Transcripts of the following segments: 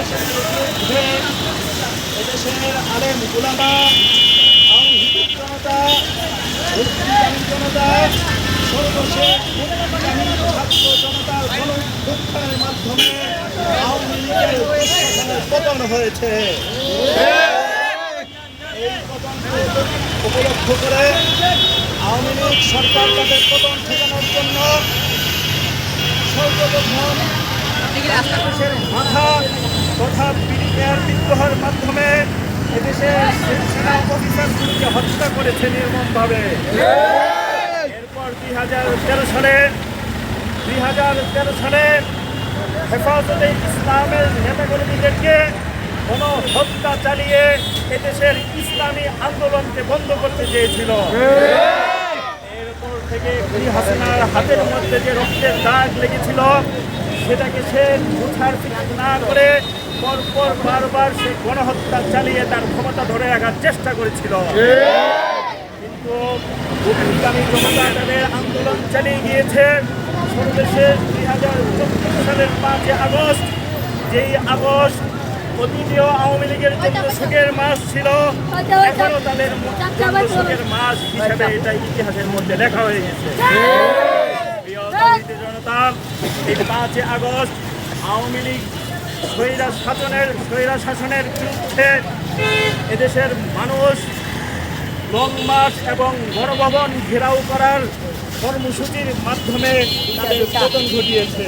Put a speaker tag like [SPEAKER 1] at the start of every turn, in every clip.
[SPEAKER 1] শাসনের বিরুদ্ধে এদেশের আলেম গুলামা জনতা জনতা মাধ্যমে আওয়ামী লীগের পতন হয়েছে উপলক্ষ করে আওয়ামী লীগ সরকার তাদের পতন ঠেকানোর জন্য সর্বপ্রথম মাথা তথা পিডিপিআর বিদ্রোহের মাধ্যমে এদেশের সেনা অফিসারগুলিকে হত্যা করেছে নির্মমভাবে। এরপর দুই হাজার তেরো সালে, দুই হাজার তেরো সালে হেফাজতে ইসলামের নেতাকর্মীদেরকে কোন হত্যা চালিয়ে এদেশের ইসলামী আন্দোলনকে বন্ধ করতে চেয়েছিল। এরপর থেকে হাসিনার হাতের মধ্যে যে রক্তের দাগ লেগেছিল সেটাকে সে মুছার না করে পরপর বারবার সে গণহত্যা চালিয়ে তার ক্ষমতা ধরে রাখার চেষ্টা করেছিল। কিন্তু জনতা আন্দোলন চালিয়ে গিয়েছে। সর্বশেষ দুই হাজার চব্বিশ সালের পাঁচই আগস্ট, যেই আগস্ট অতীতীয় আওয়ামী লীগের জন্য শোকের মাস ছিল, এখনও তাদের শোকের মাস হিসেবে এটা ইতিহাসের মধ্যে লেখা হয়ে গেছে। প্রিয় জনতা, এই পাঁচই আগস্ট আওয়ামী লীগ স্বৈরা শাসনের স্বৈরা শাসনের বিরুদ্ধে এদেশের মানুষ লং মার্চ এবং গণভবন ঘেরাও করার কর্মসূচির মাধ্যমে তাদের পতন ঘটিয়েছে।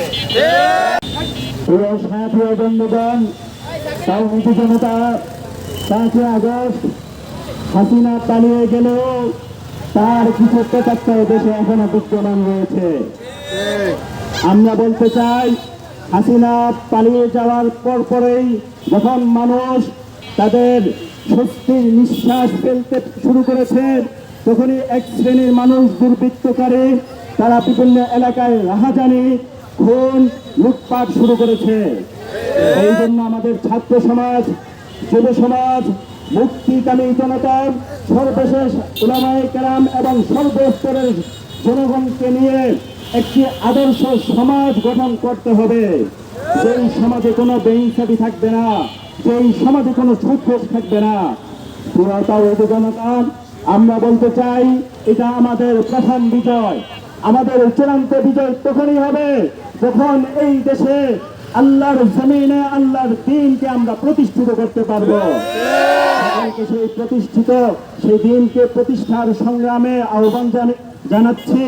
[SPEAKER 2] বন্ধুগণ তাওহিদি জনতা, পাঁচই আগস্ট হাসিনা পালিয়ে গেলেও তার কিছু প্রেতাত্মা দেশে এখনও বিদ্যমান রয়েছে। আমরা বলতে চাই, হাসিনা পালিয়ে যাওয়ার পরপরেই যখন মানুষ তাদের স্বস্তির নিঃশ্বাস ফেলতে শুরু করেছে, তখনই এক শ্রেণির মানুষ দুর্বৃত্তকারী, তারা বিভিন্ন এলাকায় রাহাজানি, খুন, লুটপাট শুরু করেছে। এই জন্য আমাদের ছাত্র সমাজ, যুব সমাজ মুক্তিকামী জনতা সর্বশেষ উলামায়ে কেরাম এবং সর্বস্তরের জনগণকে নিয়ে একটি আদর্শ সমাজ গঠন করতে হবে। যেই সমাজে কোনো বেইনসাফি থাকবে না, যেই সমাজে কোনো সুদভোগ থাকবে না। পুরাতাও জনতা, আমরা বলতে চাই, এটা আমাদের প্রথম বিজয়। আমাদের চূড়ান্ত বিজয় তখনই হবে যখন এই দেশে আল্লাহর জমিনে আল্লাহর দিনকে আমরা প্রতিষ্ঠিত করতে পারব। সকলকে সেই প্রতিষ্ঠিত সেই দিনকে প্রতিষ্ঠার সংগ্রামে আহ্বান জানাচ্ছি।